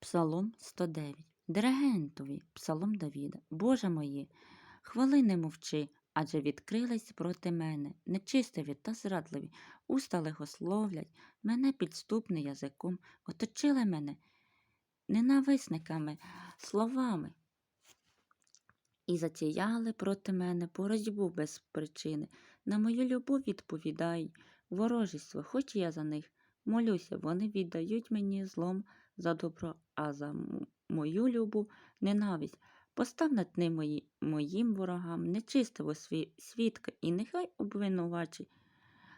Псалом 109. Диригентові, Псалом Давіда. Боже мої, хвали не мовчи, адже відкрились проти мене, нечистиві та зрадливі, уста лихословлять, мене підступний язиком, оточили мене ненависниками, словами. І затіяли проти мене боротьбу без причини. На мою любов відповідають ворожіство, хоч я за них молюся, вони віддають мені злом за добро, а за мою любов ненависть. Постав над ним мої, моїм ворогам нечистого сві, свідка, і нехай обвинувачий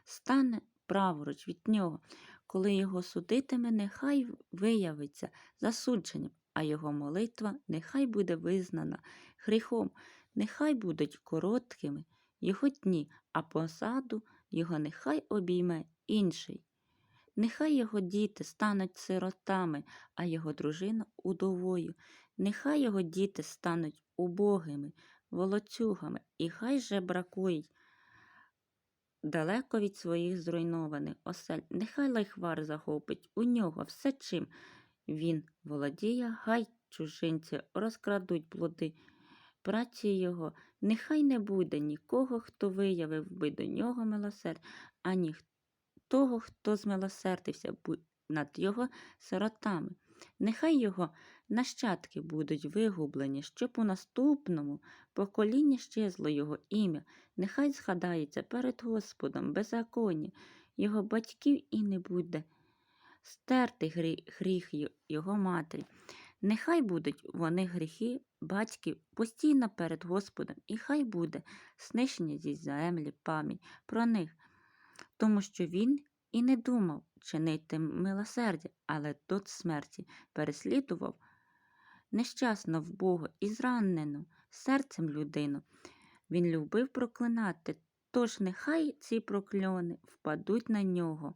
стане праворуч від нього. Коли його судитиме, нехай виявиться засудженням, а його молитва нехай буде визнана гріхом, нехай будуть короткими його дні, а посаду його нехай обійме інший. Нехай його діти стануть сиротами, а його дружина удовою. Нехай його діти стануть убогими, волоцюгами, і хай же бракують далеко від своїх зруйнованих осель. Нехай лайхвар захопить у нього все, чим він володіє, хай чужинці розкрадуть плоди праці його. Нехай не буде нікого, хто виявив би до нього милосердя, ані х- того, хто змилосердився над його сиротами. Нехай його нащадки будуть вигублені, щоб у наступному поколінні щезло його ім'я. Нехай згадається перед Господом беззаконня його батьків і не буде стерти грі- гріх його матері. Нехай будуть вони гріхи батьків постійно перед Господом, і хай буде знищення зі землі пам'ять про них, тому що він і не думав чинити милосердя, але до смерті переслідував нещасно в Бога і зранену серцем людину. Він любив проклинати, тож нехай ці прокльони впадуть на нього.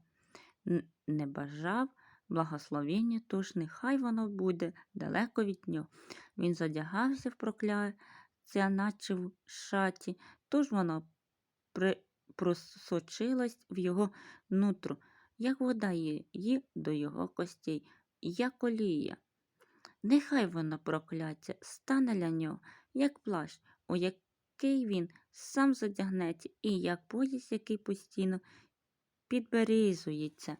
Не бажав благословення, тож нехай воно буде далеко від нього. Він задягався в прокляття, наче в шаті, тож воно при... просочилось в його нутро, як вода її до його костей, як олія. Нехай воно прокляття стане для нього, як плащ, у який він сам задягнеться, і як пояс, який постійно підберізується.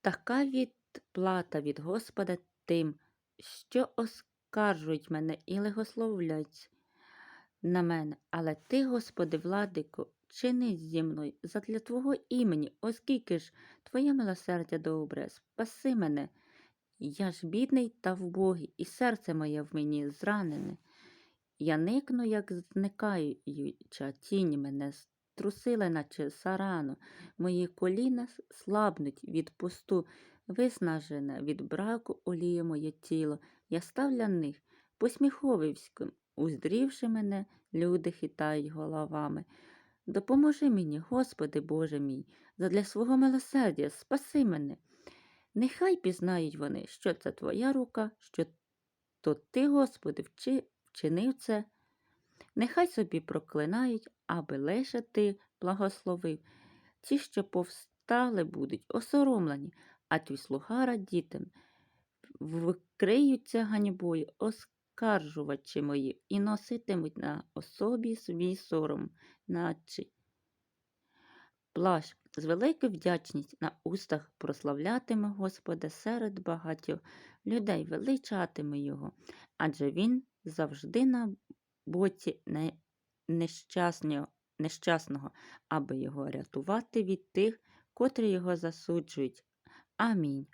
Така відплата від Господа тим, що оскаржують мене і легословлять на мене. Але ти, Господи, владико, чини зі мною задля Твого імені, оскільки ж Твоє милосердя добре, спаси мене. Я ж бідний та вбогий, і серце моє в мені зранене. Я никну, як зникаюча тінь мене струсила, наче сарану. Мої коліна слабнуть від пусту, виснажене від браку олії моє тіло. Я став для них посміховиськом, уздрівши мене, люди хитають головами. Допоможи мені, Господи Боже мій, задля свого милосердя, спаси мене. Нехай пізнають вони, що це Твоя рука, що то Ти, Господи, вчи, вчинив це. Нехай собі проклинають, аби лише Ти благословив. Ті, що повстали, будуть осоромлені, а твій слуга радітиме. Вкриються ганьбою, оскаржувачі мої, і носитимуть на особі свій сором, наче плащ з великою вдячністю на устах прославлятиме Господа серед багатьох людей, величатиме Його, адже Він завжди на боці нещасного, нещасного, аби його рятувати від тих, котрі його засуджують. Амінь.